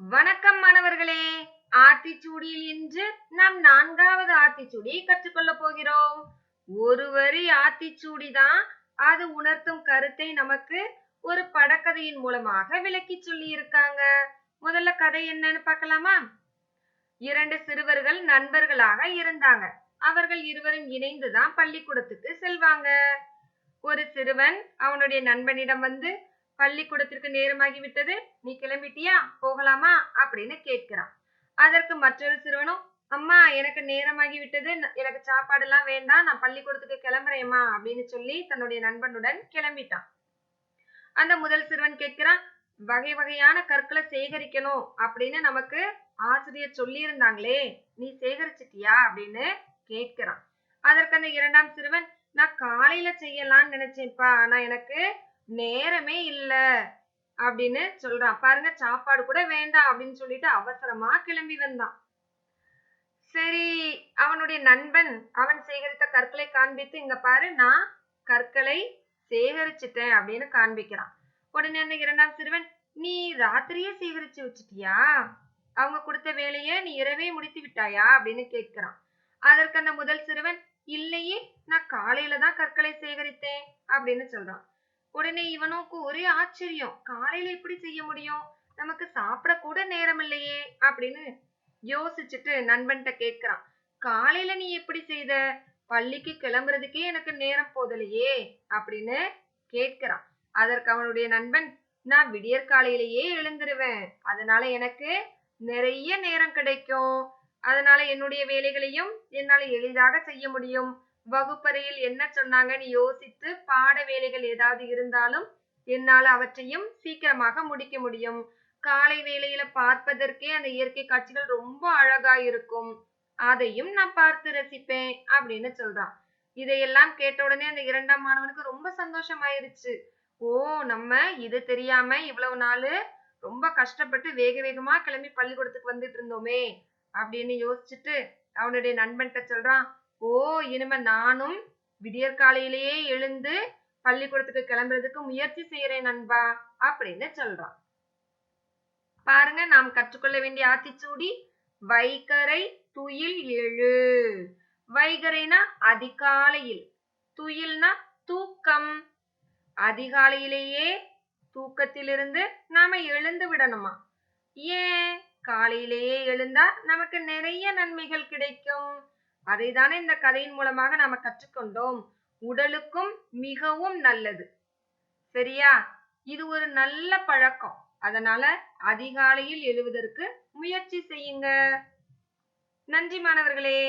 வணக்கம் மாணவர்களே. ஆத்திச்சூடியில் இன்று நாம் நான்காவது ஆத்திச்சூடியை கற்றுக்கொள்ள போகிறோம். ஒரு வரி ஆத்திச்சூடி தான் அது உணர்த்தும் கருத்தை நமக்கு ஒரு படக்கதையின் மூலமாக விளக்கி சொல்லி இருக்காங்க முதல்ல கதை என்னன்னு பார்க்கலாமா? இரண்டு சிறுவர்கள் நண்பர்களாக இருந்தாங்க. அவர்கள் இருவரும் இணைந்துதான் பள்ளிக்கூடத்துக்கு செல்வாங்க. ஒரு சிறுவன் அவனுடைய நண்பனிடம் வந்து பள்ளிக்கூடத்திற்கு நேரமாகி விட்டது நீ கிளம்பிட்டியா? போகலாமா? அப்படின்னு கேட்கிறான். அதற்கு மற்றொரு சிறுவனும் அம்மா எனக்கு நேரமாகி விட்டது எனக்கு எனக்கு சாப்பாடெல்லாம் வேண்டாம். நான் பள்ளிக்கூடத்துக்கு கிளம்புறேம்மா அப்படின்னு சொல்லி தன்னுடைய நண்பனுடன் கிளம்பிட்டான். அந்த முதல் சிறுவன் கேட்கிறான் வகை வகையான கற்களை சேகரிக்கணும் அப்படின்னு நமக்கு ஆசிரியர் சொல்லியிருந்தாங்களே நீ சேகரிச்சிட்டியா? அப்படின்னு கேட்கிறான். அதற்கு அந்த இரண்டாம் சிறுவன் நான் காலையில செய்யலாம்னு நினைச்சேன்ப்பா. ஆனா எனக்கு நேரமே இல்ல அப்படின்னு சொல்றான் பாருங்க சாப்பாடு கூட வேண்டாம் அப்படின்னு சொல்லிட்டு அவசரமா கிளம்பி வந்தான். சரி அவனுடைய நண்பன் அவன் சேகரித்த கற்களை காண்பித்து இங்க பாரு நான் கற்களை சேகரிச்சிட்டேன் அப்படின்னு காண்பிக்கிறான். உடனே அந்த இரண்டாம் சிறுவன் நீ ராத்திரியே சேகரிச்சு வச்சிட்டியா? அவங்க கொடுத்த வேலையை நீ இரவே முடித்து விட்டாயா? அப்படின்னு கேட்கிறான். அதற்கு அந்த முதல் சிறுவன் இல்லையே நான் காலையில தான் கற்களை சேகரித்தேன் அப்படின்னு சொல்றான். உடனே இவனுக்கு ஒரே ஆச்சரியம். காலையில எப்படி செய்ய முடியும்? நமக்கு சாப்பிட கூட நேரம் இல்லையே அப்படின்னு யோசிச்சுட்டு நண்பன்கிட்ட கேட்கிறான். காலையில நீ எப்படி செய்த? பள்ளிக்கு கிளம்புறதுக்கே எனக்கு நேரம் போதலையே அப்படின்னு கேட்கிறான். அதற்கு அவனுடைய நண்பன் நான் விடியற் காலையிலேயே எழுந்துருவேன். அதனால எனக்கு நிறைய நேரம் கிடைக்கும். அதனால என்னுடைய வேலைகளையும் என்னால எளிதாக செய்ய முடியும். வகுப்பறையில் என்ன சொன்னாங்கன்னு யோசித்து பாட வேலைகள் ஏதாவது இருந்தாலும் என்னால அவற்றையும் சீக்கிரமாக முடிக்க முடியும். காலை வேளையில பார்ப்பதற்கே அந்த இயற்கை காட்சிகள் ரொம்ப அழகா இருக்கும். அதையும் நான் பார்த்து ரசிப்பேன் அப்படின்னு சொல்றான். இதையெல்லாம் கேட்ட உடனே அந்த இரண்டாம் மாணவனுக்கு ரொம்ப சந்தோஷமாயிருச்சு. ஓ நம்ம இது தெரியாம இவ்வளவு நாள் ரொம்ப கஷ்டப்பட்டு வேக வேகமா கிளம்பி பள்ளிக்கூடத்துக்கு வந்துட்டு இருந்தோமே அப்படின்னு யோசிச்சுட்டு அவனுடைய நண்பன்கிட்ட சொல்றான். ஓ இனிமே நானும் விடியற்காலையிலேயே எழுந்து பள்ளிக்கூடத்துக்கு கிளம்புறதுக்கு முயற்சி செய்யறேன் நண்பா அப்படின்னு சொல்றான். பாருங்க நாம் கற்றுக்கொள்ள வேண்டிய ஆத்திச்சூடி வைகரை துயில் எழு. வைகரைனா அதிகாலையில் துயில்னா தூக்கம். அதிகாலையிலேயே தூக்கத்திலிருந்து நாம எழுந்து விடணுமா? ஏன்? காலையிலேயே எழுந்தா நமக்கு நிறைய நன்மைகள் கிடைக்கும். அதை தானே இந்த கதையின் மூலமாக நாம கற்றுக்கொண்டோம். உடலுக்கும் மிகவும் நல்லது. சரியா? இது ஒரு நல்ல பழக்கம். அதனால அதிகாலையில் எழுவதற்கு முயற்சி செய்யுங்க. நன்றி மாணவர்களே.